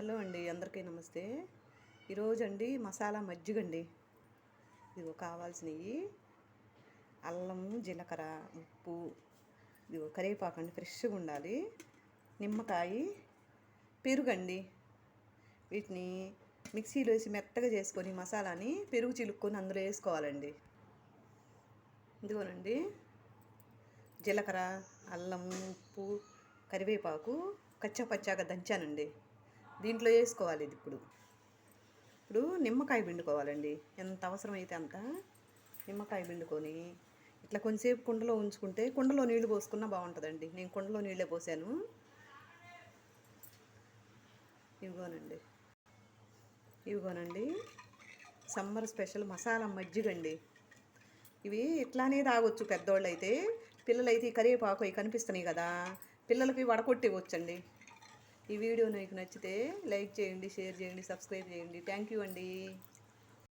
Hello అండి అందరికీ నమస్తే. ఈరోజు అండి మసాలా మజ్జిగ అండి ఇదిగో కావాల్సినవి అల్లం జీలకర్ర ఉప్పు ఇదిగో కరివేపాకు అండి ఫ్రెష్గా ఉండాలి. నిమ్మకాయ పెరుగండి. వీటిని మిక్సీలో వేసి మెత్తగా చేసుకొని మసాలాని పెరుగు చిలుక్కొని అందులో వేసుకోవాలండి. ఇదిగోనండి జీలకర్ర అల్లం ఉప్పు కరివేపాకు కచ్చా పచ్చాగా దంచానండి. దీంట్లో వేసుకోవాలి ఇది ఇప్పుడు. ఇప్పుడు నిమ్మకాయ పిండుకోవాలండి. ఎంత అవసరమైతే అంత నిమ్మకాయ పిండుకొని ఇట్లా కొంచెంసేపు కుండలో ఉంచుకుంటే కుండలో నీళ్ళు పోసుకున్నా బాగుంటుందండి. నేను కుండలో నీళ్ళే పోసాను. ఇవిగోనండి ఇవిగోనండి సమ్మర్ స్పెషల్ మసాలా మజ్జిగండి. ఇవి ఇట్లానే తాగొచ్చు పెద్దోళ్ళు అయితే పిల్లలైతే ఈ కరివేపాకు అవి కనిపిస్తున్నాయి కదా. పిల్లలకి వడకొట్టివ్వచ్చండి. ఈ వీడియో మీకు నచ్చితే లైక్ చేయండి షేర్ చేయండి సబ్స్క్రైబ్ చేయండి. థ్యాంక్ యూ అండి.